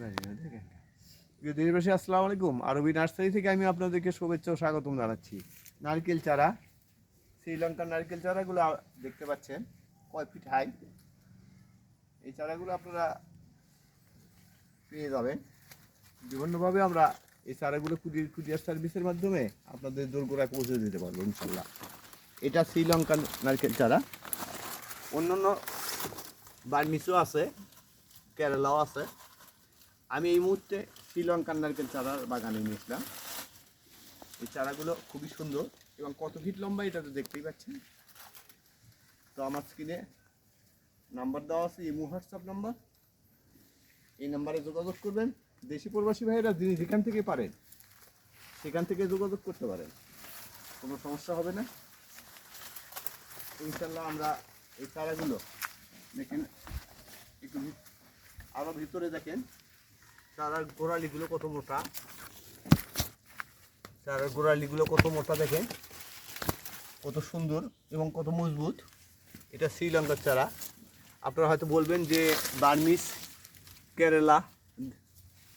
প্রিয় দেশবাসী, আসসালামু আলাইকুম। আরবি নার্সারি থেকে আমি আপনাদেরকে শুভেচ্ছা ও স্বাগতম জানাচ্ছি। নারকেল চারা, শ্রীলঙ্কার নারকেল চারাগুলো দেখতে পাচ্ছেন, কয় ফিট হাই? এই চারাগুলো আপনারা পেয়ে যাবেন। বিভিন্নভাবে আমরা এই চারাগুলো কুরিয়ার কুরিয়ার সার্ভিসের মাধ্যমে আপনাদের দোরগোড়ায় পৌঁছে দিতে পারব, ইনশাল্লাহ। এটা শ্রীলঙ্কান নারকেল চারা। অন্যান্য বার্মিসও আছে, কেরালাও আছে। আমি এই মুহূর্তে শ্রীলঙ্কার নারকেল চারার বাগানে নিয়েছিলাম এই চারাগুলো খুবই সুন্দর এবং কত ফিট লম্বা এটা তো দেখতেই পাচ্ছেন। তো আমার স্ক্রিনে নাম্বার দেওয়া আছে, ইমো, হোয়াটসঅ্যাপ নাম্বার। এই নাম্বারে যোগাযোগ করবেন। দেশি প্রবাসী ভাইয়েরা যিনি যেখান থেকে পারেন, সেখান থেকে যোগাযোগ করতে পারেন। কোনো সমস্যা হবে না। ইনশাল্লাহ আমরা এই চারাগুলো দেখেন, একটু ভিত- আরও ভিতরে দেখেন। চারার গোড়ালিগুলো কত মোটা? চারার গোড়ালিগুলো কত মোটা দেখেন? কত সুন্দর এবং কত মজবুত। এটা শ্রীলঙ্কার চারা। আপনারা হয়তো বলবেন যে বার্মিস, কেরালা,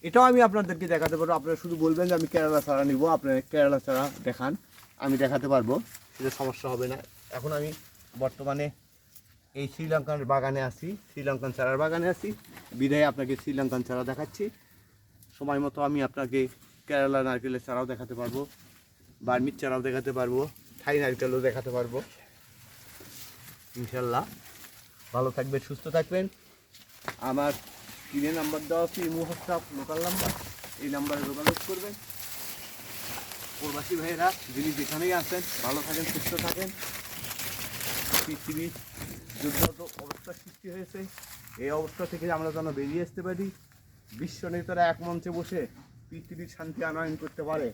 এটাও আমি আপনাদেরকে দেখাতে পারব। আপনারা শুধু বলবেন যে আমি কেরালা চারা নিব, আপনারা কেরালা চারা দেখান, আমি দেখাতে পারব। সেটা সমস্যা হবে না। এখন আমি বর্তমানে এই শ্রীলঙ্কার বাগানে আছি, শ্রীলঙ্কান চারার বাগানে আছি। বিধায় আপনাকে শ্রীলঙ্কান চারা দেখাচ্ছি। সময় মতো আমি আপনাকে কেরালা নারকেলের চারাও দেখাতে পারব বার্মির চারাও দেখাতে পারব, থাই নারকেলও দেখাতে পারব। ইনশাল্লাহ ভালো থাকবেন, সুস্থ থাকবেন। আমার স্ক্রিনে নাম্বার দেওয়া আছে, ইমো, হোয়াটসঅ্যাপ, লোকাল নাম্বার। এই নাম্বারে যোগাযোগ করবেন। প্রবাসী ভাইয়েরা, যিনি যেখানেই আছেন, ভালো থাকেন, সুস্থ থাকেন। পৃথিবীর যুদ্ধ অবস্থা সৃষ্টি হয়েছে। এই অবস্থা থেকে আমরা যেন বেরিয়ে আসতে পারি। বিশ্ব নেতারা এক মঞ্চে বসে পৃথিবীর শান্তি আনয়ন করতে পারে,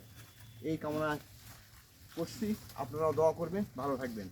এই কামনা করছি। আপনারাও দোয়া করবেন, ভালো থাকবেন।